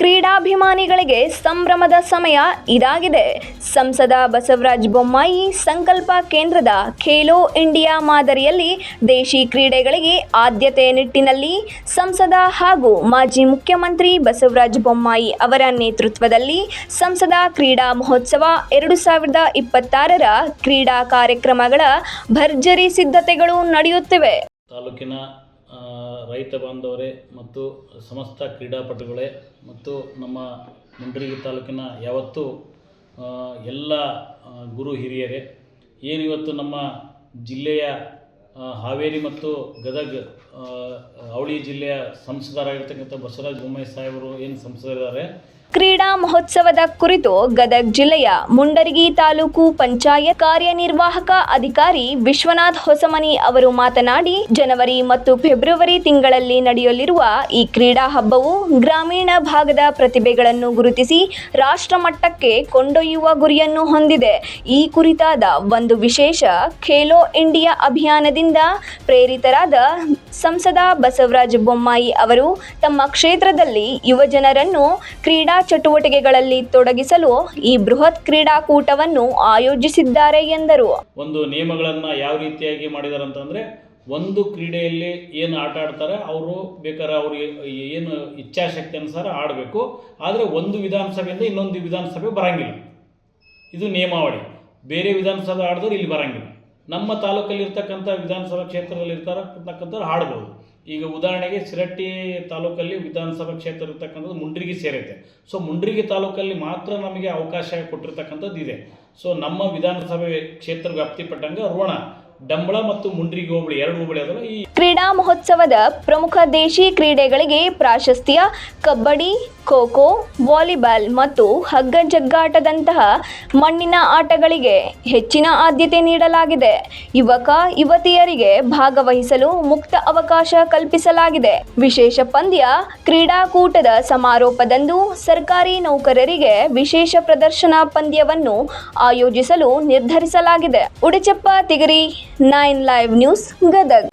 ಕ್ರೀಡಾಭಿಮಾನಿಗಳಿಗೆ ಸಂಭ್ರಮದ ಸಮಯ ಇದಾಗಿದೆ. ಸಂಸದ ಬಸವರಾಜ ಬೊಮ್ಮಾಯಿ ಸಂಕಲ್ಪ ಕೇಂದ್ರದ ಖೇಲೋ ಇಂಡಿಯಾ ಮಾದರಿಯಲ್ಲಿ ದೇಶಿ ಕ್ರೀಡೆಗಳಿಗೆ ಆದ್ಯತೆ ನಿಟ್ಟಿನಲ್ಲಿ ಸಂಸದ ಹಾಗೂ ಮಾಜಿ ಮುಖ್ಯಮಂತ್ರಿ ಬಸವರಾಜ ಬೊಮ್ಮಾಯಿ ಅವರ ನೇತೃತ್ವದಲ್ಲಿ ಸಂಸದ ಕ್ರೀಡಾ ಮಹೋತ್ಸವ ಎರಡು ಸಾವಿರದ ಇಪ್ಪತ್ತಾರರ ಕ್ರೀಡಾ ಕಾರ್ಯಕ್ರಮಗಳ ಭರ್ಜರಿ ಸಿದ್ಧತೆಗಳು ನಡೆಯುತ್ತಿವೆ. ತಾಲೂಕಿನ ರೈತ ಬಾಂಧವರೇ ಮತ್ತು ಸಮಸ್ತ ಕ್ರೀಡಾಪಟುಗಳೇ ಮತ್ತು ನಮ್ಮ ಮುಂಡ್ರಿಗಿ ತಾಲೂಕಿನ ಯಾವತ್ತೂ ಎಲ್ಲ ಗುರು ಹಿರಿಯರೇ ಏನು ಇವತ್ತು ನಮ್ಮ ಜಿಲ್ಲೆಯ ಹಾವೇರಿ ಮತ್ತು ಗದಗ ಅವಳಿ ಜಿಲ್ಲೆಯ ಸಂಸದರಾಗಿರ್ತಕ್ಕಂಥ ಬಸವರಾಜ ಬೊಮ್ಮಾಯಿ ಸಾಹೇಬರು ಏನು ಸಂಸದರಿದ್ದಾರೆ ಕ್ರೀಡಾ ಮಹೋತ್ಸವದ ಕುರಿತು ಗದಗ ಜಿಲ್ಲೆಯ ಮುಂಡರಗಿ ತಾಲೂಕು ಪಂಚಾಯತ್ ಕಾರ್ಯನಿರ್ವಾಹಕ ಅಧಿಕಾರಿ ವಿಶ್ವನಾಥ್ ಹೊಸಮನಿ ಅವರು ಮಾತನಾಡಿ, ಜನವರಿ ಮತ್ತು ಫೆಬ್ರವರಿ ತಿಂಗಳಲ್ಲಿ ನಡೆಯಲಿರುವ ಈ ಕ್ರೀಡಾ ಹಬ್ಬವು ಗ್ರಾಮೀಣ ಭಾಗದ ಪ್ರತಿಭೆಗಳನ್ನು ಗುರುತಿಸಿ ರಾಷ್ಟ್ರಮಟ್ಟಕ್ಕೆ ಕೊಂಡೊಯ್ಯುವ ಗುರಿಯನ್ನು ಹೊಂದಿದೆ. ಈ ಕುರಿತಾದ ಒಂದು ವಿಶೇಷ ಖೇಲೋ ಇಂಡಿಯಾ ಅಭಿಯಾನದಿಂದ ಪ್ರೇರಿತರಾದ ಸಂಸದ ಬಸವರಾಜ ಬೊಮ್ಮಾಯಿ ಅವರು ತಮ್ಮ ಕ್ಷೇತ್ರದಲ್ಲಿ ಯುವಜನರನ್ನು ಕ್ರೀಡಾ ಚಟುವಟಿಕೆಗಳಲ್ಲಿ ತೊಡಗಿಸಲು ಈ ಬೃಹತ್ ಕ್ರೀಡಾಕೂಟವನ್ನು ಆಯೋಜಿಸಿದ್ದಾರೆ ಎಂದರು. ಒಂದು ನಿಯಮಗಳನ್ನು ಯಾವ ರೀತಿಯಾಗಿ ಮಾಡಿದಾರೆ ಅಂತಂದರೆ ಒಂದು ಕ್ರೀಡೆಯಲ್ಲಿ ಏನು ಆಟ ಆಡ್ತಾರೆ ಅವರು ಬೇಕಾದ್ರೆ ಅವ್ರಿಗೆ ಏನು ಇಚ್ಛಾಶಕ್ತಿ ಅನುಸಾರ ಆಡಬೇಕು. ಆದರೆ ಒಂದು ವಿಧಾನಸಭೆಯಿಂದ ಇನ್ನೊಂದು ವಿಧಾನಸಭೆ ಬರಂಗಿಲ್ಲ. ಇದು ನಿಯಮಾವಳಿ. ಬೇರೆ ವಿಧಾನಸಭೆ ಆಡಿದ್ರೆ ಇಲ್ಲಿ ಬರಂಗಿಲ್ಲ. ನಮ್ಮ ತಾಲೂಕಲ್ಲಿ ಇರ್ತಕ್ಕಂಥ ವಿಧಾನಸಭಾ ಕ್ಷೇತ್ರದಲ್ಲಿ ಇರ್ತಕ್ಕಂಥವ್ರು ಹಾಡ್ಬೋದು. ಈಗ ಉದಾಹರಣೆಗೆ ಶಿರಟ್ಟಿ ತಾಲೂಕಲ್ಲಿ ವಿಧಾನಸಭಾ ಕ್ಷೇತ್ರ ಇರ್ತಕ್ಕಂಥದ್ದು ಮುಂಡ್ರಿಗಿ ಸೇರುತ್ತೆ ಸೊ ಮುಂಡ್ರಿಗಿ ತಾಲೂಕಲ್ಲಿ ಮಾತ್ರ ನಮಗೆ ಅವಕಾಶ ಕೊಟ್ಟಿರ್ತಕ್ಕಂಥದ್ದು ಇದೆ ಸೊ ನಮ್ಮ ವಿಧಾನಸಭೆ ಕ್ಷೇತ್ರ ವ್ಯಾಪ್ತಿಪಟ್ಟಂಗೆ ರೋಣ. ಡಂಬಳ ಮತ್ತು ಮುಂಡ್ರಿ ಹೋಬಳಿ ಎರಡು ಹೋಬಳಿ ಅದಲ್ಲ ಈ ಕ್ರೀಡಾ ಮಹೋತ್ಸವದ ಪ್ರಮುಖ ದೇಶಿ ಕ್ರೀಡೆಗಳಿಗೆ ಪ್ರಾಶಸ್ತ್ಯ ಕಬಡ್ಡಿ ಖೋ ವಾಲಿಬಾಲ್ ಮತ್ತು ಹಗ್ಗ ಜಗ್ಗಾಟದಂತಹ ಮಣ್ಣಿನ ಆಟಗಳಿಗೆ ಹೆಚ್ಚಿನ ಆದ್ಯತೆ ನೀಡಲಾಗಿದೆ. ಯುವಕ, ಯುವತಿಯರಿಗೆ ಭಾಗವಹಿಸಲು ಮುಕ್ತ ಅವಕಾಶ ಕಲ್ಪಿಸಲಾಗಿದೆ. ವಿಶೇಷ ಪಂದ್ಯ ಕ್ರೀಡಾಕೂಟದ ಸಮಾರೋಪದಂದು ಸರ್ಕಾರಿ ನೌಕರರಿಗೆ ವಿಶೇಷ ಪ್ರದರ್ಶನ ಪಂದ್ಯವನ್ನು ಆಯೋಜಿಸಲು ನಿರ್ಧರಿಸಲಾಗಿದೆ. Uduchappa, Tigari nine live news Gadag.